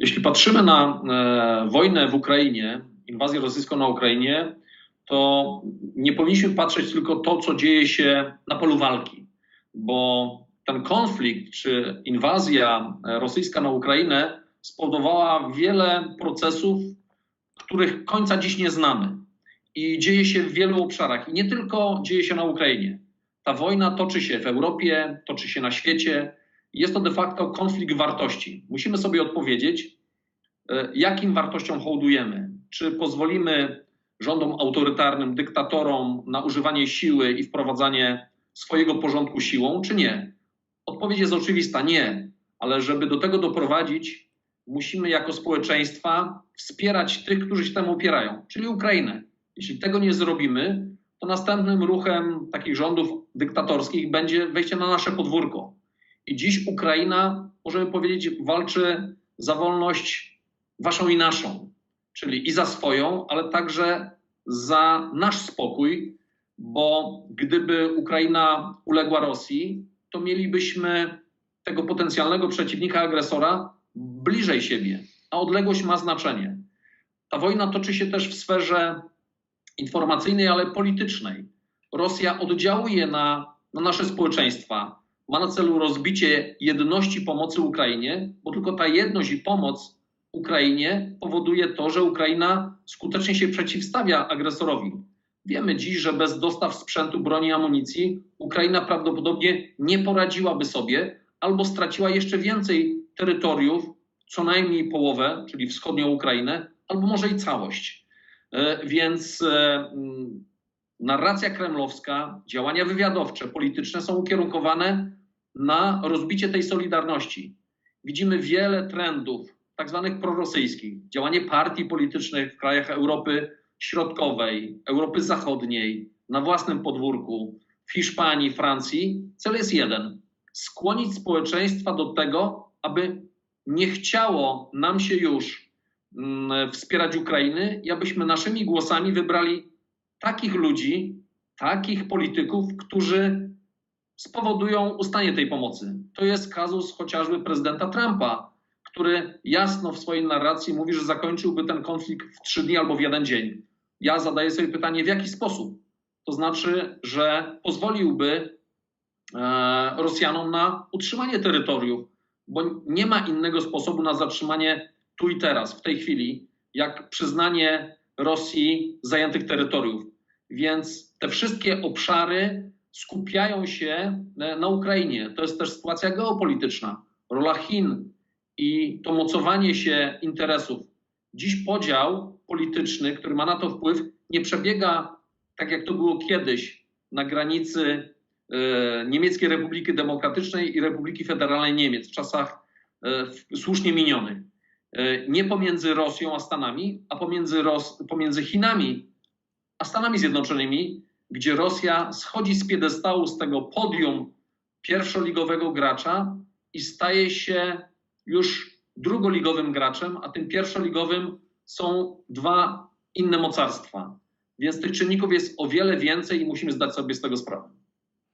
Jeśli patrzymy na e, wojnę w Ukrainie, inwazję rosyjską na Ukrainie, to nie powinniśmy patrzeć tylko to, co dzieje się na polu walki, bo ten konflikt czy inwazja rosyjska na Ukrainę spowodowała wiele procesów, których końca dziś nie znamy. I dzieje się w wielu obszarach. I nie tylko dzieje się na Ukrainie. Ta wojna toczy się w Europie, toczy się na świecie. Jest to de facto konflikt wartości. Musimy sobie odpowiedzieć, e, jakim wartościom hołdujemy. Czy pozwolimy rządom autorytarnym, dyktatorom na używanie siły i wprowadzanie swojego porządku siłą, czy nie? Odpowiedź jest oczywista: nie. Ale żeby do tego doprowadzić, musimy jako społeczeństwa wspierać tych, którzy się temu opierają, czyli Ukrainę. Jeśli tego nie zrobimy, to następnym ruchem takich rządów dyktatorskich będzie wejście na nasze podwórko. I dziś Ukraina, możemy powiedzieć, walczy za wolność waszą i naszą, czyli i za swoją, ale także za nasz spokój, bo gdyby Ukraina uległa Rosji, to mielibyśmy tego potencjalnego przeciwnika, agresora bliżej siebie, a odległość ma znaczenie. Ta wojna toczy się też w sferze informacyjnej, ale politycznej. Rosja oddziałuje na, na nasze społeczeństwa, ma na celu rozbicie jedności pomocy Ukrainie, bo tylko ta jedność i pomoc Ukrainie powoduje to, że Ukraina skutecznie się przeciwstawia agresorowi. Wiemy dziś, że bez dostaw sprzętu, broni i amunicji Ukraina prawdopodobnie nie poradziłaby sobie albo straciła jeszcze więcej terytoriów, co najmniej połowę, czyli wschodnią Ukrainę, albo może i całość. E, więc e, narracja kremlowska, działania wywiadowcze, polityczne są ukierunkowane na rozbicie tej solidarności. Widzimy wiele trendów, tak zwanych prorosyjskich, działanie partii politycznych w krajach Europy Środkowej, Europy Zachodniej, na własnym podwórku, w Hiszpanii, Francji. Cel jest jeden: skłonić społeczeństwa do tego, aby nie chciało nam się już Mm, wspierać Ukrainy i abyśmy naszymi głosami wybrali takich ludzi, takich polityków, którzy spowodują ustanie tej pomocy. To jest kazus chociażby prezydenta Trumpa, który jasno w swojej narracji mówi, że zakończyłby ten konflikt w trzy dni albo w jeden dzień. Ja zadaję sobie pytanie, w jaki sposób? To znaczy, że pozwoliłby e, Rosjanom na utrzymanie terytoriów, bo nie ma innego sposobu na zatrzymanie tu i teraz, w tej chwili, jak przyznanie Rosji zajętych terytoriów. Więc te wszystkie obszary skupiają się na Ukrainie. To jest też sytuacja geopolityczna. Rola Chin i to mocowanie się interesów. Dziś podział polityczny, który ma na to wpływ, nie przebiega tak, jak to było kiedyś na granicy e, Niemieckiej Republiki Demokratycznej i Republiki Federalnej Niemiec w czasach e, słusznie minionych. E, nie pomiędzy Rosją a Stanami, a pomiędzy, Ros pomiędzy Chinami a Stanami Zjednoczonymi, gdzie Rosja schodzi z piedestału, z tego podium pierwszoligowego gracza i staje się już drugoligowym graczem, a tym pierwszoligowym są dwa inne mocarstwa. Więc tych czynników jest o wiele więcej i musimy zdać sobie z tego sprawę.